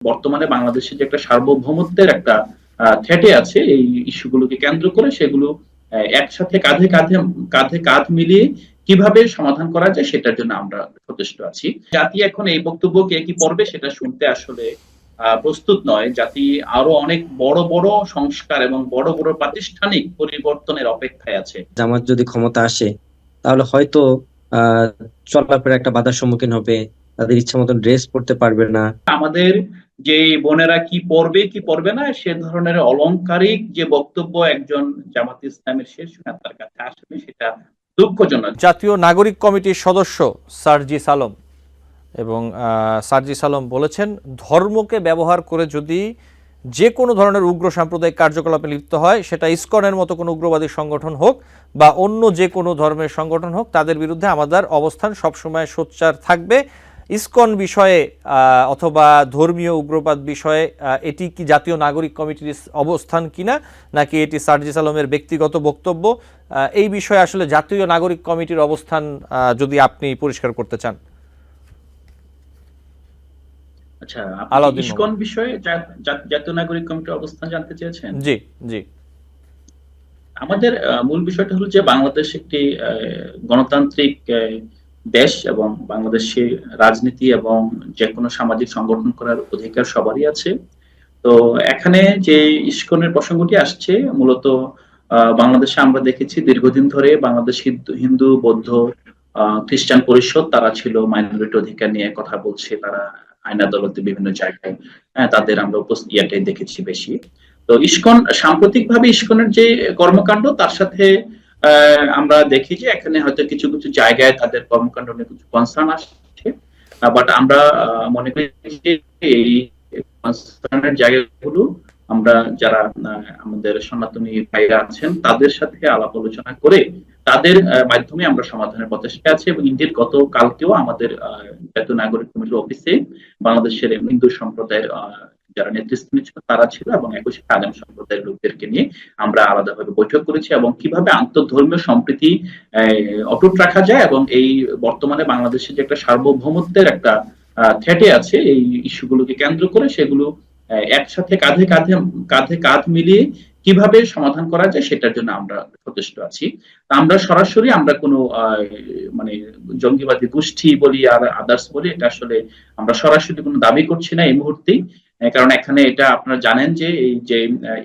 বর্তমানে বাংলাদেশের যে একটা সার্বভৌমত্বের একটা থ্রেটে আছে এই ইস্যুগুলোকে কেন্দ্র করে সেগুলো একসাথে কাঁধে কাঁধে কাঁধে কাঁধ মিলিয়ে কীভাবে সমাধান করা যায় সেটার জন্য আমরা সচেষ্ট আছি। জাতি এখন এই বক্তব্য কে কি পড়বে সেটা শুনতে আসলে প্রস্তুত নয়। জাতি আরও অনেক বড় বড় সংস্কার এবং বড় বড় প্রাতিষ্ঠানিক পরিবর্তনের অপেক্ষায় আছে। জামাত যদি ক্ষমতা আসে তাহলে হয়তো আহ চলাফেরা একটা বাধার সম্মুখীন হবে তাদের ইচ্ছা মতন ড্রেস পরতে পারবে না। আমাদের যে বোনেরা কি পড়বে কি পড়বে না, সে ধরনের অলংকারিক যে বক্তব্য একজন জামাত ইসলামের শীর্ষ নেতার কাছে আসবে, সেটা দুঃখজনক। জাতীয় নাগরিক কমিটির সদস্য সার্জি সালম এবং সার্জি সালম বলেছেন, ধর্মকে ব্যবহার করে যদি যে কোনো ধরনের উগ্র সাম্প্রদায়িক কার্যকলাপে লিপ্ত হয়, সেটা ইস্কনের মতো কোনো উগ্রবাদী সংগঠন হোক বা অন্য যে কোনো ধর্মের সংগঠন হোক, তাদের বিরুদ্ধে আমাদের অবস্থান সবসময় সোচ্চার থাকবে। ইসকন বিষয়ে অথবা ধর্মীয় উগ্রবাদ বিষয়ে এটি কি জাতীয় নাগরিক কমিটির অবস্থান কিনা নাকি এটি সার্জিস আলমের ব্যক্তিগত বক্তব্য? এই বিষয়ে আসলে জাতীয় নাগরিক কমিটির অবস্থান যদি আপনি পরিষ্কার করতে চান। আচ্ছা ইসকন বিষয়ে জাতীয় নাগরিক কমিটির অবস্থান জানতে চেয়েছেন? জি জি। আমাদের মূল বিষয়টা হলো যে বাংলাদেশ একটি গণতান্ত্রিক দেশ এবং বাংলাদেশে রাজনীতি এবং যে কোনো সামাজিক সংগঠন করার অধিকার সবারই আছে। তো এখানে যে ইস্কনের প্রসঙ্গটি আসছে মূলত বাংলাদেশে আমরা দেখেছি দীর্ঘদিন ধরে বাংলাদেশ হিন্দু- বৌদ্ধ খ্রিস্টান পরিষদ তারা ছিল মাইনরিটি অধিকার নিয়ে কথা বলছে তারা আইন আদালতে বিভিন্ন জায়গায় হ্যাঁ, তাদের আমরা ইয়াটাই দেখেছি বেশি। তো ইস্কন সাম্প্রতিকভাবে ইস্কনের যে কর্মকাণ্ড তার সাথে আমরা দেখি যে এখানে হয়তো কিছু কিছু জায়গায় তাদের কর্মকাণ্ড নিয়ে কিছু কনসার্ন আসছে। বাট আমরা মনে করি যে এই কনসার্নের জায়গাগুলো আমরা যারা আমাদের সনাতনী ভাইরা আছেন, তাদের সাথে আলাপ আলোচনা করে তাদের মাধ্যমে আমরা সমাধানের প্রচেষ্টা আছে এবং ইন্ডিয়ার গত কালকেও আমাদের জাতীয় নাগরিক কমিটির অফিসে বাংলাদেশের হিন্দু সম্প্রদায়ের যারা নেতৃস্থানীয় ছিল তারা ছিল এবং একই সাথে আগাম সম্প্রদায়ের লোকদেরকে নিয়ে আমরা আলাদাভাবে বৈঠক করেছি এবং কীভাবে আন্তর্ধর্মীয় সম্প্রীতি অটুট রাখা যায় এবং এই বর্তমানে বাংলাদেশের যে একটা সার্বভৌমত্বের একটা থ্রেটে আছে এই ইস্যুগুলোকে কেন্দ্র করে সেগুলো একসাথে কাঁধে কাঁধে কাঁধে কাঁধ মিলিয়ে কীভাবে সমাধান করা যায় সেটার জন্য আমরা সচেষ্ট আছি। আমরা সরাসরি আমরা কোনো মানে জঙ্গিবাদী গোষ্ঠী বলি আর আদার্স বলি, এটা আসলে আমরা সরাসরি কোনো দাবি করছি না এই মুহূর্তেই। কারণ এখানে এটা আপনারা জানেন যে এই যে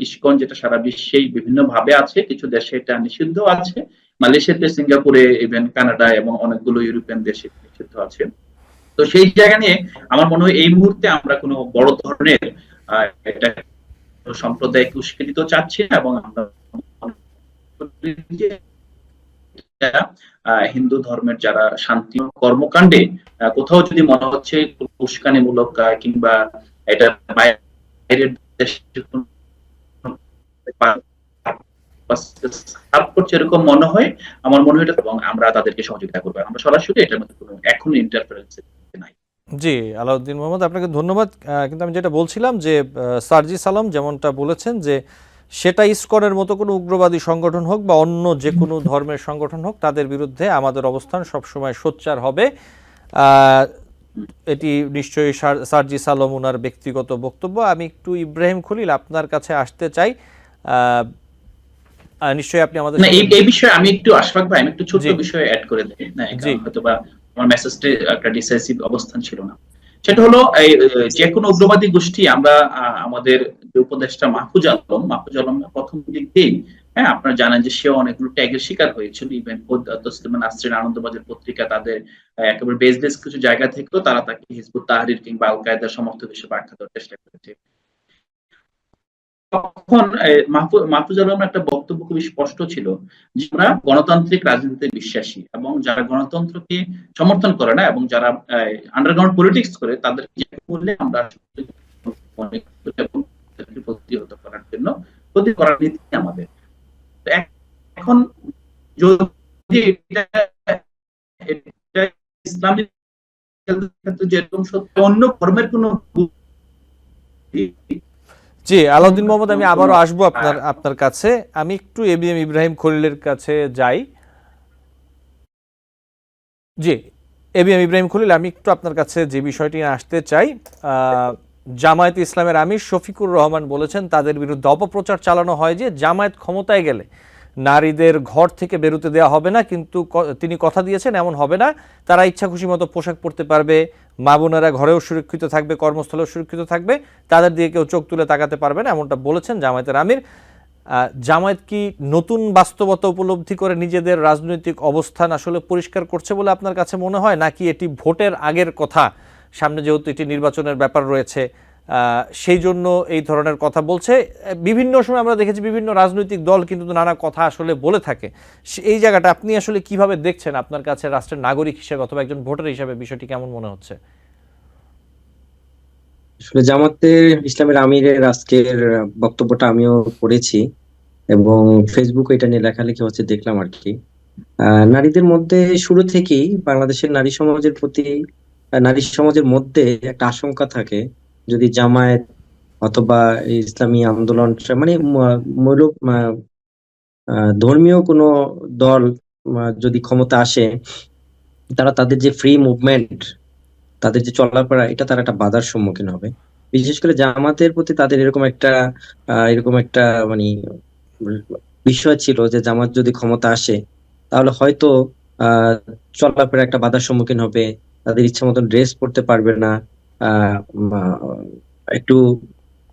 ইস্কন যেটা সারা বিশ্বে বিভিন্ন ভাবে আছে, কিছু দেশে এটা নিষিদ্ধ আছে। মালয়েশিয়াতে, সিঙ্গাপুরে ইভেন কানাডা এবং অনেকগুলো ইউরোপিয়ান দেশে নিষিদ্ধ আছে। তো সেই জায়গা নিয়ে আমার মনে হয় এই মুহূর্তে আমরা কোনো বড় ধরনের এটা সম্প্রদায়িক উস্কানিত চাচ্ছি না এবং আমরা হিন্দু ধর্মের যারা শান্তি কর্মকাণ্ডে কোথাও যদি মনে হচ্ছে উস্কানিমূলক কিংবা এটা বাইরের করছে এরকম মনে হয়, আমার মনে হয় এবং আমরা তাদেরকে সহযোগিতা করব। আমরা সরাসরি এটার মধ্যে কোনো এখন ইন্টারফারেন্স নাই। জি, আলাউদ্দিন মোহাম্মদ, আপনাকে ধন্যবাদ। কিন্তু আমি যেটা বলছিলাম যে সার্জি সালাম যেমনটা বলেছেন যে, সেটা ইসকনের মতো কোনো উগ্রবাদী সংগঠন হোক বা অন্য যে কোনো ধর্মের সংগঠন হোক, তাদের বিরুদ্ধে আমাদের অবস্থান সবসময় সোচ্চার হবে। এটি নিশ্চয়ই সার্জি সালম ওনার ব্যক্তিগত বক্তব্য। আমি একটু ইব্রাহিম খলিল আপনার কাছে আসতে চাই। নিশ্চয়ই আপনি আমাদের না এই বিষয়ে আমি একটু আশফাক ভাই আমি একটু ছোট্ট জি। বিষয়ে অ্যাড করে দিই। না হয়তো বা আমার মেসেজটা একটা ডিসাইসিভ অবস্থান ছিল না। সেটা হলো এই যে কোনো উগ্রবাদী গোষ্ঠী আমরা আমাদের যে উপদেষ্টা মাহফুজ আলম মাহফুজ আলম প্রথম দিক দিয়েই হ্যাঁ আপনারা জানেন যে সেও অনেকগুলো ট্যাগের শিকার হয়েছিল। ইভেন তসলিমান আসরিন আনন্দবাজার পত্রিকা তাদের একেবারে বেসলেস কিছু জায়গা থেকেও তারা তাকে হিজবুত তাহরির কিংবা আল কায়দার সমর্থক হিসেবে আখ্যা দেওয়ার চেষ্টা করেছে। তখন মাহফুজ আলমের একটা বক্তব্য খুবই স্পষ্ট ছিল যে আমরা গণতান্ত্রিক রাজনীতিতে বিশ্বাসী এবং যারা গণতন্ত্রকে সমর্থন করে না এবং যারা আন্ডারগ্রাউন্ড পলিটিক্স করে মূল্যে আমরা প্রতিহত করার জন্য প্রতি করার নীতি আমাদের। এখন যদি জি, আলাউদ্দিন মোহাম্মদ, আমি আবারও আসব আপনার আপনার কাছে। আমি একটু ইব্রাহিম খলিলের কাছে যাই। জি ইব্রাহিম খলিল, আমি একটু আপনার কাছে যে বিষয়টি আসতে চাই জামায়াত ইসলামের আমির শফিকুর রহমান বলেছেন, তাদের বিরুদ্ধে অপপ্রচার চালানো হয় যে, জামায়াত ক্ষমতায় গেলে নারীদের ঘর থেকে বেরোতে দেওয়া হবে না, কিন্তু তিনি কথা দিয়েছেন, এমন হবে না। তারা ইচ্ছা খুশি মতো পোশাক পরতে পারবে, মা বোনেরা ঘরেও সুরক্ষিত থাকবে, কর্মস্থলেও সুরক্ষিত থাকবে, তাদের দিয়ে কেউ চোখ তুলে তাকাতে পারবে না, এমনটা বলেছেন জামায়াতের আমির। জামায়াত কি নতুন বাস্তবতা উপলব্ধি করে নিজেদের রাজনৈতিক অবস্থান আসলে পরিষ্কার করছে বলে আপনার কাছে মনে হয়, নাকি এটি ভোটের আগের কথা? সামনে যেহেতু এটি নির্বাচনের ব্যাপার রয়েছে সেই জন্য এই ধরনের কথা বলছে। বিভিন্ন সময় আমরা দেখেছি বিভিন্ন রাজনৈতিক দল কিন্তু নানা কথা আসলে বলে থাকে। এই জায়গাটা আপনি আসলে কীভাবে দেখছেন আপনার কাছে রাষ্ট্রের নাগরিক হিসেবে অথবা একজন ভোটার হিসেবে বিষয়টি কেমন মনে হচ্ছে? আসলে জামাতের ইসলামের আমিরের আজকের বক্তব্যটা আমিও পড়েছি এবং ফেসবুক এটা নিয়ে লেখালেখি হচ্ছে দেখলাম আর কি। নারীদের মধ্যে শুরু থেকেই বাংলাদেশের নারী সমাজের প্রতি, নারী সমাজের মধ্যে একটা আশঙ্কা থাকে যদি জামায়াত অথবা ইসলামী আন্দোলন মানে মূলক ধর্মীয় কোনো দল যদি ক্ষমতা আসে, তারা তাদের যে ফ্রি মুভমেন্ট তাদের যে চলাফেরা, এটা তারা একটা বাধার সম্মুখীন হবে। বিশেষ করে জামাতের প্রতি তাদের এরকম একটা এরকম একটা মানে বিষয় ছিল যে জামাত যদি ক্ষমতা আসে, তাহলে হয়তো আহ চলাফেরা একটা বাধার সম্মুখীন হবে, তাদের ইচ্ছা মতন ড্রেস পরতে পারবে না একটু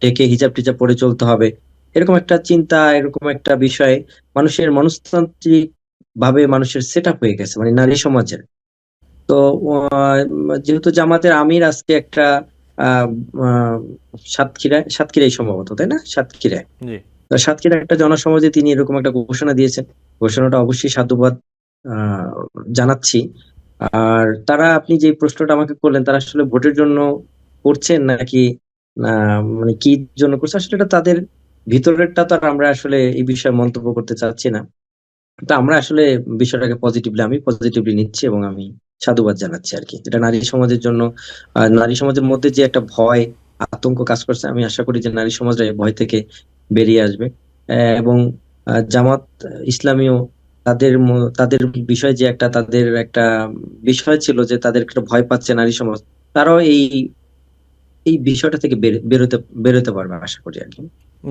ঢেকে হিজাব টিজাব পরে চলতে হবে। এরকম একটা চিন্তা এরকম একটা বিষয়ে মানুষের মনস্তান্ত্রিক ভাবে মানুষের সেট হয়ে গেছে মানে নারী সমাজের। তো যেহেতু জামাতের আমির আজকে একটা সাতক্ষীরায় সাতক্ষীরাই সম্ভবত তাই না? সাতক্ষীরায় সাতক্ষীরা একটা জনসমাজে তিনি এরকম একটা ঘোষণা দিয়েছেন। ঘোষণাটা অবশ্যই সাধুবাদ আহ, জানাচ্ছি। আর তারা আপনি যে প্রশ্নটা আমাকে করলেন, তারা আসলে ভোটের জন্য করছেন নাকি মানে কি জন্য করছে? আসলে এটা তাদের ভিতরেরটা তো আমরা আসলে এই বিষয়ে মন্তব্য করতে চাচ্ছি না। তো আমরা আসলে বিষয়টাকে পজিটিভলি আমি পজিটিভলি নিচ্ছি এবং আমি সাধুবাদ জানাচ্ছি আর কি। এটা নারী সমাজের জন্য নারী সমাজের মধ্যে যে একটা ভয়, আতঙ্ক কাজ করছে, আমি আশা করি যে নারী সমাজরা ভয় থেকে বেরিয়ে আসবে। এবং জামাত ইসলামীও তাদের তাদের বিষয় যে একটা তাদের একটা বিষয় ছিল যে তাদের একটা ভয় পাচ্ছে নারী সমাজ তারাও এই এই বিষয়টা থেকে বেরোতে বেরোতে পারবে আশা করি আর কি।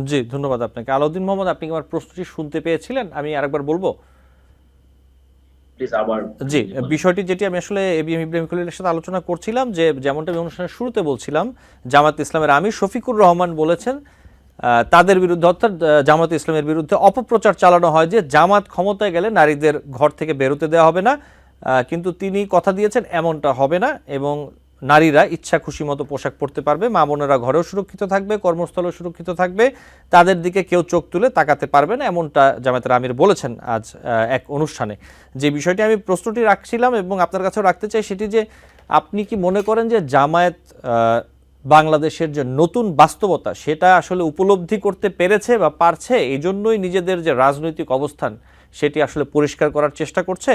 জি ধন্যবাদ আপনাকে। আলাউদ্দিন মোহাম্মদ আপনি আমার প্রশ্নটি শুনতে পেয়েছিলেন? আমি আরেকবার বলব? জি বিষয়টি যেটি আমি আসলে এবিএম ইব্রাহিম খলিলের সাথে আলোচনা করছিলাম যে যেমনটা আমি অনুষ্ঠানের শুরুতে বলছিলাম জামাত ইসলামের আমির শফিকুর রহমান বলেছেন তাদের বিরুদ্ধে, অর্থাৎ জামাত ইসলামের বিরুদ্ধে অপপ্রচার চালানো হয় যে জামাত ক্ষমতায় গেলে নারীদের ঘর থেকে বেরোতে দেওয়া হবে না। কিন্তু তিনি কথা দিয়েছেন এমনটা হবে না এবং নারীরা ইচ্ছা খুশি মতো পোশাক পরতে পারবে, মা বোনেরা ঘরেও সুরক্ষিত থাকবে, কর্মস্থলেও সুরক্ষিত থাকবে, তাদের দিকে কেউ চোখ তুলে তাকাতে পারবে না এমনটা জামায়াতের আমির বলেছেন আজ এক অনুষ্ঠানে। যে বিষয়টি আমি প্রশ্নটি রাখছিলাম এবং আপনার কাছেও রাখতে চাই সেটি যে আপনি কি মনে করেন যে জামায়াত বাংলাদেশের যে নতুন বাস্তবতা, সেটা আসলে উপলব্ধি করতে পেরেছে বা পারছে এই জন্যই নিজেদের যে রাজনৈতিক অবস্থান, সেটি আসলে পরিষ্কার করার চেষ্টা করছে।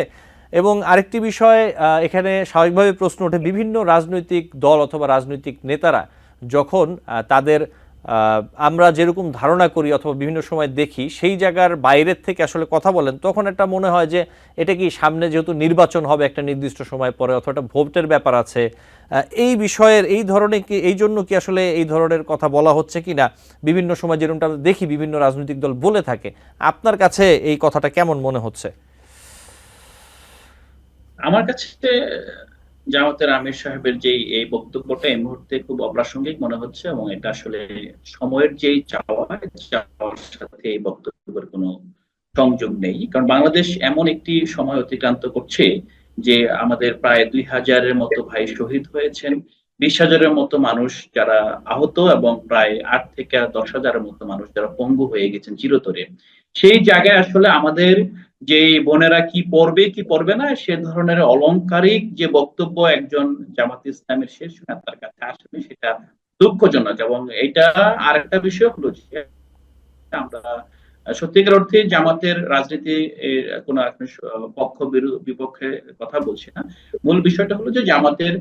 এবং আরেকটি বিষয় এখানে স্বাভাবিকভাবে প্রশ্ন ওঠে, বিভিন্ন রাজনৈতিক দল অথবা রাজনৈতিক নেতারা যখন তাদের আমরা যেরকম ধারণা করি অথবা বিভিন্ন সময় দেখি, সেই জায়গার বাইরের থেকে আসলে কথা বলেন, তখন একটা মনে হয় যে এটা কি সামনে যেহেতু নির্বাচন হবে একটা নির্দিষ্ট সময় পরে অথবা একটা ভোটের ব্যাপার আছে। এই বিষয়ের, এই ধরনের কি, এই জন্য কি আসলে এই ধরনের কথা বলা হচ্ছে কি না বিভিন্ন সময় যেরকমটা দেখি, বিভিন্ন রাজনৈতিক দল বলে থাকে। আপনার কাছে এই কথাটা কেমন মনে হচ্ছে? আমার কাছে জামাতের আমির সাহেবের যে এই বক্তব্যটা এই মুহূর্তে খুব অপ্রাসঙ্গিক মনে হচ্ছে এবং এটা আসলে সময়ের যেই চাওয়া, চাওয়ার সাথে এই বক্তব্যের কোনো সংযোগ নেই। কারণ বাংলাদেশ এমন একটি সময় অতিক্রান্ত করছে যে আমাদের প্রায় দুই হাজারের মতো ভাই শহীদ হয়েছেন, বিশ হাজারের মতো মানুষ যারা আহত এবং প্রায় আট থেকে দশ হাজারের মতো মানুষ যারা পঙ্গু হয়ে গেছেন চিরতরে। সেই জায়গায় আসলে আমাদের যে বোনেরা কি পড়বে কি পড়বে না, সে ধরনের অলংকারিক যে বক্তব্য একজন জামাত ইসলামের শেষ নেতার কাছে আসবে সেটা দুঃখজনক এবং এটা আর একটা বিষয় হলো যে আমরা সত্যিকার অর্থে জামাতের রাজনীতি কোনো পক্ষ বিপক্ষে কথা বলছি না। মূল বিষয়টা হলো যে জামাতের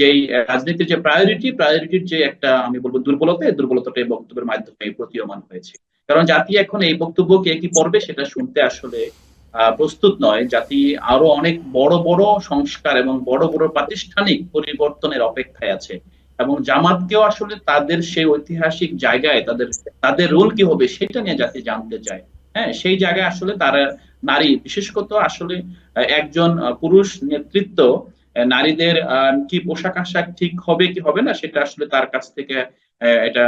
যেই রাজনীতির যে প্রায়োরিটি প্রায়োরিটির যে একটা আমি বলব দুর্বলতা দুর্বলতাটা এই বক্তব্যের মাধ্যমে প্রতীয়মান হয়েছে। কারণ জাতি এখন এই বক্তব্য কে পড়বে সেটা শুনতে আসলে প্রস্তুত নয়। জাতি আরও অনেক বড় বড় সংস্কার এবং বড় বড় প্রাতিষ্ঠানিক পরিবর্তনের অপেক্ষায় আছে। এবং জামাতকেও আসলে তাদের সেই ঐতিহাসিক জায়গায় তাদের তাদের রোল কি হবে সেটা নিয়ে জাতি জানতে চায়। হ্যাঁ সেই জায়গায় আসলে তারা নারী বিশেষত আসলে একজন পুরুষ নেতৃত্ব নারীদের কি পোশাক আশাক ঠিক হবে কি হবে না সেটা আসলে তার কাছ থেকে এটা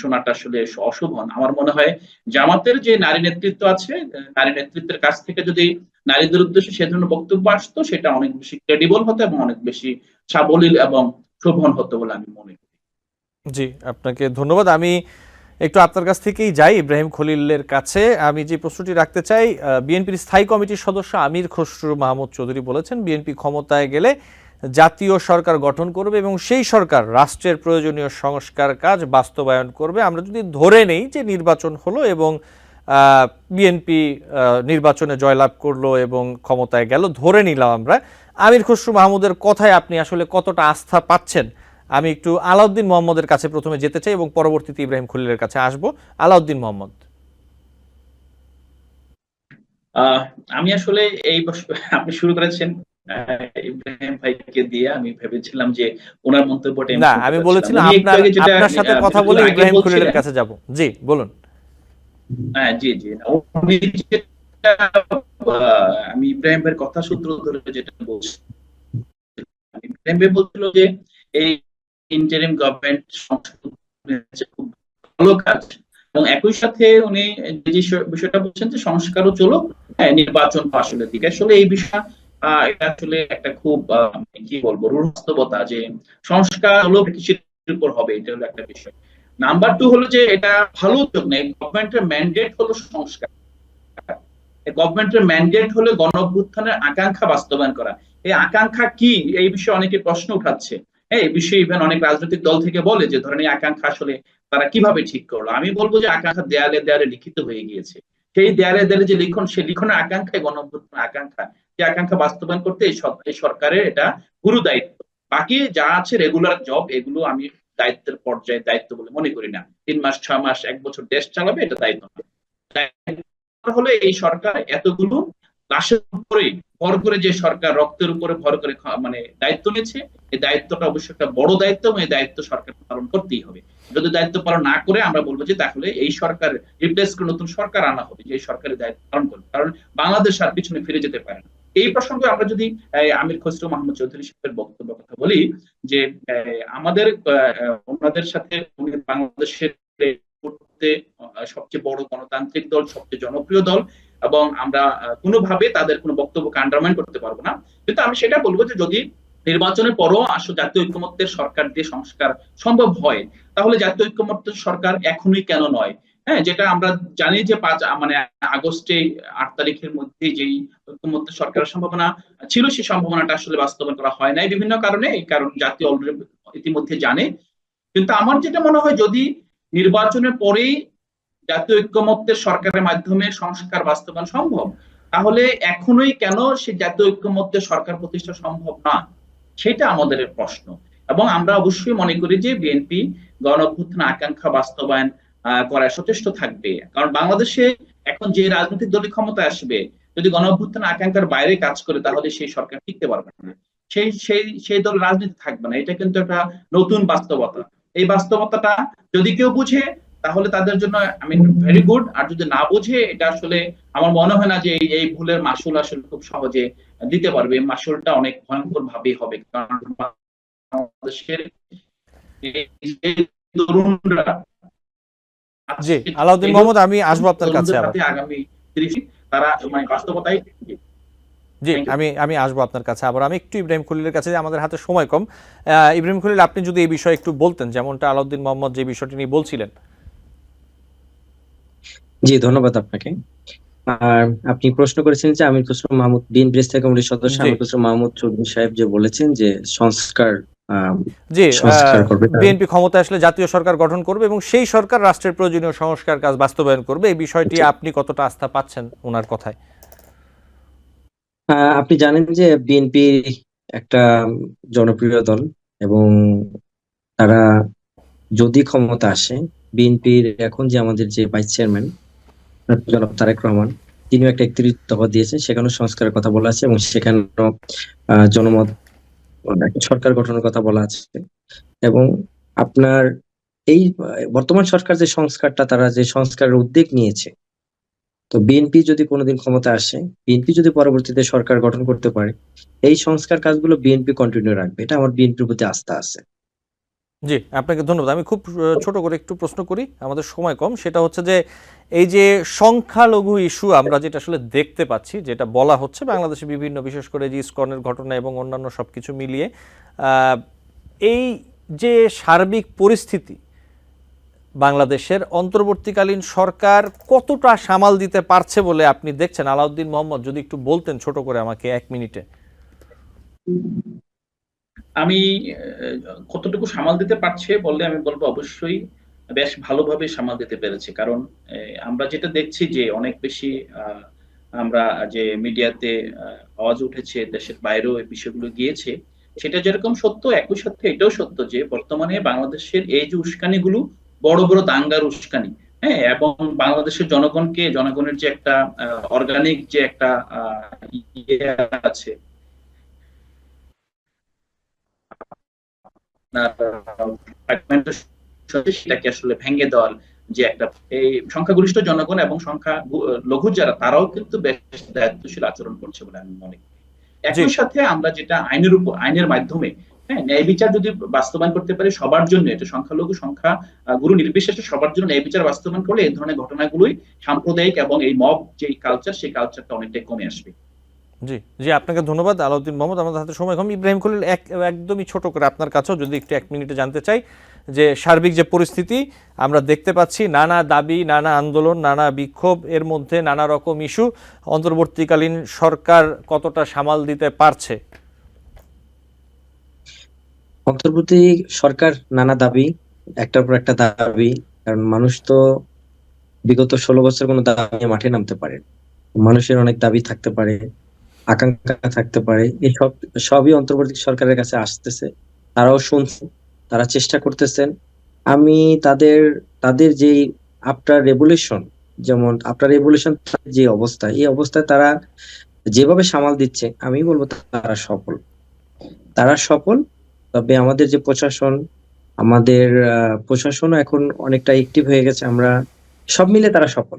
শোনাটা আসলে অশোভন। আমার মনে হয় জামাতের যে নারী নেতৃত্ব আছে নারী নেতৃত্বের কাছ থেকে যদি নারীদের উদ্দেশ্যে সে ধরনের বক্তব্য আসতো, সেটা অনেক বেশি ক্রেডিবল হতো এবং অনেক বেশি সাবলীল এবং শোভন হতো বলে আমি মনে করি। জি, আপনাকে ধন্যবাদ। আমি একটু আপনার কাছ থেকেই যাই ইব্রাহিম খলিলের কাছে। আমি যে প্রশ্নটি রাখতে চাই বিএনপির স্থায়ী কমিটির সদস্য আমির খসরু মাহমুদ চৌধুরী বলেছেন, বিএনপি ক্ষমতায় গেলে জাতীয় সরকার গঠন করবে এবং সেই সরকার রাষ্ট্রের প্রয়োজনীয় সংস্কার কাজ বাস্তবায়ন করবে। আমরা যদি ধরে নেই যে নির্বাচন হলো এবং বিএনপি নির্বাচনে জয়লাভ করল এবং ক্ষমতায় গেল, ধরে নিলাম আমরা। আমির খসরু মাহমুদের কথায় আপনি আসলে কতটা আস্থা পাচ্ছেন? আমি একটু আলাউদ্দিন মোহাম্মদের কাছে প্রথমে যেতে চাই এবং পরবর্তীতে ইব্রাহিম খলিলের কাছে আসব। আলাউদ্দিন মোহাম্মদ। আমি আসলে এই আপনি শুরু করেছেন। ইব্রাহিম ভাইকে দিয়ে আমি ভেবেছিলাম যে ওনার মন্তব্যটা না আমি বলেছিলাম আপনার আপনার সাথে কথা বলে ইব্রাহিম খলিলের কাছে যাব। জি বলুন। হ্যাঁ জি জি। উনি যেটা, আমি ইব্রাহিম ভাইয়ের কথা সূত্র ধরে যেটা বলছি ইব্রাহিম ভাই বলছিল যে এই ইন্টারিম গভর্নমেন্ট খুব ভালো কাজ এবং একই সাথে উনি যে বিষয়টা বলছেন যে সংস্কারও চলো হ্যাঁ নির্বাচন আসলে দিকে। আসলে এই বিষয় আসলে একটা খুব কি বলব রূঢ় যে সংস্কার হলো কিছুর উপর হবে, এটা হলো একটা বিষয়। নাম্বার টু হলো যে এটা ভালো উদ্যোগ নেই গভর্নমেন্টের ম্যান্ডেট হলো সংস্কার। গভর্নমেন্টের ম্যান্ডেট হলো গণ অভ্যুত্থানের আকাঙ্ক্ষা বাস্তবায়ন করা। এই আকাঙ্ক্ষা কি? এই বিষয়ে অনেকে প্রশ্ন উঠাচ্ছে। হ্যাঁ এই বিষয়ে ইভেন অনেক রাজনৈতিক দল থেকে বলে যে, ধরেন আকাঙ্ক্ষা আসলে তারা কীভাবে ঠিক করল? আমি বলব যে আকাঙ্ক্ষা দেয়ালে দেয়ালে লিখিত হয়ে গিয়েছে। সেই দেয়ালে দেয়ালে যে লিখন, সেই লিখনের আকাঙ্ক্ষায় গণ অভ্যুত্থানের আকাঙ্ক্ষা। যে আকাঙ্ক্ষা বাস্তবায়ন করতে এই সরকারের এটা গুরু দায়িত্ব। বাকি যা আছে রেগুলার জব এগুলো আমি দায়িত্বের পর্যায়ে দায়িত্ব বলে মনে করি না। তিন মাস, ছয় মাস, এক বছর দেশ চালাবে, এটা দায়িত্ব হলো এই সরকার এতগুলো, লাশের উপরে ভর করে যে সরকার রক্তের উপরে ভর করে মানে দায়িত্ব নিয়েছে এই দায়িত্বটা অবশ্যই একটা বড় দায়িত্ব এবং এই দায়িত্ব সরকার পালন করতেই হবে। যদি দায়িত্ব পালন না করে আমরা বলব যে তাহলে এই সরকার রিপ্লেস করে নতুন সরকার আনা হবে যে সরকারের দায়িত্ব পালন করবে। কারণ বাংলাদেশ আর পিছনে ফিরে যেতে পারে না। এই প্রসঙ্গে আমরা যদি আমির খসরু মাহমুদ চৌধুরী সাহেবের বক্তব্য কথা বলি, যে আমাদের ওনাদের সাথে বাংলাদেশের করতে সবচেয়ে বড় গণতান্ত্রিক দল, সবচেয়ে জনপ্রিয় দল, এবং আমরা কোনোভাবে তাদের কোনো বক্তব্যকে আন্ডারমাইন করতে পারব না। কিন্তু আমি সেটা বলব যে যদি নির্বাচনের পরও আসলে জাতীয় ঐক্যমত্যের সরকার দিয়ে সংস্কার সম্ভব হয়, তাহলে জাতীয় ঐক্যমত্যের সরকার এখনই কেন নয়? হ্যাঁ যেটা আমরা জানি যে পাঁচ মানে আগস্টে আট তারিখের মধ্যে যেই ঐক্যমত্য সরকারের সম্ভাবনা ছিল, সেই সম্ভাবনাটা আসলে বাস্তবায়ন করা হয় নাই বিভিন্ন কারণে, এই কারণ জাতীয় অলরেডি ইতিমধ্যে জানে। কিন্তু আমার যেটা মনে হয়, যদি নির্বাচনের পরেই জাতীয় ঐক্যমত্যের সরকারের মাধ্যমে সংস্কার বাস্তবায়ন সম্ভব, তাহলে এখনোই কেন সে জাতীয় ঐক্যমত্যের সরকার প্রতিষ্ঠা সম্ভব না? সেটা আমাদের প্রশ্ন। এবং আমরা অবশ্যই মনে করি যে বিএনপি গণ অভ্যুত্থান আকাঙ্ক্ষা বাস্তবায়ন করায় সচেষ্ট থাকবে। কারণ বাংলাদেশে এখন যে রাজনৈতিক দলের ক্ষমতা আসবে, যদি গণ অভ্যুত্থান আকাঙ্ক্ষার বাইরে কাজ করে, তাহলে সেই সরকার টিকতে পারবে না। সেই সেই সেই দল রাজনীতি থাকবে না। এটা কিন্তু একটা নতুন বাস্তবতা। এই বাস্তবতাটা যদি কেউ বুঝে তাহলে তাদের জন্য আই মিন ভেরি গুড আর যদি না বুঝে এটা আসলে আমার মনে হয় না যে এই ভুলের মাসুল আসলে খুব সহজে দিতে পারবে। মাসুলটা অনেক ভয়ঙ্কর ভাবে হবে কারণ বাংলাদেশের তরুণরা জি আলাউদ্দিন মোহাম্মদ আমি আসব আপনার কাছে আবার। আগামী 30 তারা মানে বাস্তবতায় জি আমি আমি আসব আপনার কাছে আবার। আমি একটু ইব্রাহিম খলিলের কাছে আমাদের হাতে সময় কম। আহ, ইব্রাহিম খলিল আপনি যদি এই বিষয়ে একটু বলতেন যেমনটা আলাউদ্দিন মোহাম্মদ যে বিষয়টি নিয়ে বলছিলেন। জি ধন্যবাদ আপনাকে আর আপনি প্রশ্ন করেছেন যে আমির খসরু মাহমুদ বিএনপি স্থায়ী কমিটির সদস্য। আমির খসরু মাহমুদ চৌধুরী সাহেব যে বলেছেন যে সংস্কার জি। বিএনপি ক্ষমতা আসলে জাতীয় সরকার গঠন করবে এবং সেই সরকার রাষ্ট্রের প্রয়োজনীয় সংস্কার কাজ বাস্তবায়ন করবে এই বিষয়টি আপনি কতটা আস্থা পাচ্ছেন ওনার কথায় আপনি জানেন যে বিএনপি একটা জনপ্রিয় দল এবং তারা যদি ক্ষমতা আসে বিএনপির এখন যে আমাদের যে ভাইস চেয়ারম্যান জনাব তারেক রহমান। তিনিও একটা একত্রিশ দফা দিয়েছেন, সেখানেও সংস্কারের কথা বলা আছে এবং সেখানেও জনমত সরকার গঠনের কথা বলা আছে। এবং আপনার এই, বর্তমান সরকার যে সংস্কারটা, তারা যে সংস্কারের উদ্যোগ নিয়েছে, তো বিএনপি যদি কোনোদিন ক্ষমতা আসে, বিএনপি যদি পরবর্তীতে সরকার গঠন করতে পারে, এই সংস্কার কাজগুলো বিএনপি কন্টিনিউ রাখবে। এটা আমার বিএনপির প্রতি আস্থা আছে। জি, আপনাকে ধন্যবাদ। আমি খুব ছোট করে একটু প্রশ্ন করি, আমাদের সময় কম। সেটা হচ্ছে যে, এই যে সংখ্যালঘু ইস্যু আমরা যেটা আসলে দেখতে পাচ্ছি, যেটা বলা হচ্ছে বাংলাদেশে বিভিন্ন, বিশেষ করে যে ইস্কনের ঘটনা এবং অন্যান্য সব কিছু মিলিয়ে এই যে সার্বিক পরিস্থিতি বাংলাদেশের অন্তর্বর্তীকালীন সরকার কতটা সামাল দিতে পারছে বলে আপনি দেখছেন? আলাউদ্দিন মোহাম্মদ, যদি একটু বলতেন ছোট করে আমাকে এক মিনিটে। আমি কতটুকু সামাল দিতে পারছে বললে আমি বলব অবশ্যই বেশ ভালোভাবে সামাল দিতে পেরেছে। কারণ আমরা যেটা দেখছি যে অনেক বেশি আমরা যে মিডিয়াতে আওয়াজ উঠেছে, দেশের বাইরেও এই বিষয়গুলো গিয়েছে, সেটা যেরকম সত্য, একই সাথে এটাও সত্য যে বর্তমানে বাংলাদেশের এই যে উস্কানিগুলো বড় বড় দাঙ্গার উস্কানি হ্যাঁ এবং বাংলাদেশের জনগণকে, জনগণের যে একটা অর্গানিক যে একটা ইয়ে আছে সেটাকে আসলে ভেঙে দেওয়ার যে একটা এই সংখ্যাগরিষ্ঠ জনগণ এবং সংখ্যা লঘু যারা তারাও কিন্তু বেশ দায়িত্বশীল আচরণ করছে বলে আমি মনে করি। একই সাথে আমরা যেটা আইনের উপর আইনের মাধ্যমে হ্যাঁ ন্যায় বিচার যদি বাস্তবায়ন করতে পারি সবার জন্য এটা সংখ্যালঘু সংখ্যা গুরু নির্বিশেষে সবার জন্য ন্যায় বিচার বাস্তবায়ন করলে এই ধরনের ঘটনাগুলোই সাম্প্রদায়িক এবং এই মব যে কালচার সেই কালচারটা অনেকটাই কমে আসবে। জি জি, আপনাকে ধন্যবাদ। আলাউদ্দিন মোহাম্মদ, আমাদের হাতে সময়। কম ইব্রাহিম খলিল এক, একদমই ছোট করে আপনার কাছেও যদি একটু এক মিনিটে জানতে চাই, যে সার্বিক যে পরিস্থিতি, আমরা দেখতে পাচ্ছি নানা দাবি, নানা আন্দোলন, নানা বিক্ষোভ, এর মধ্যে নানা রকম ইস্যু। অন্তর্বর্তীকালীন সরকার কতটা সামাল দিতে পারছে? অন্তর্বর্তী সরকার নানা দাবি, একটার পর একটা দাবি, কারণ মানুষ তো বিগত ষোলো বছর কোনো দাবি মাঠে নামতে পারে মানুষের অনেক দাবি থাকতে পারে। আকাঙ্ক্ষা থাকতে পারে। এই সব, সবই অন্তর্বর্তী সরকারের কাছে আসতেছে। তারাও শুনছে, তারা চেষ্টা করতেছেন। আমি তাদের তাদের যে আফটার রেভুলেশন, যেমন আফটার রেভুলেশন যে অবস্থা, এই অবস্থায় তারা যেভাবে সামাল দিচ্ছে, আমি বলব তারা সফল। তারা সফল, তবে আমাদের যে প্রশাসন, আমাদের প্রশাসনও এখন অনেকটা অ্যাক্টিভ হয়ে গেছে। আমরা সব মিলে তারা সফল।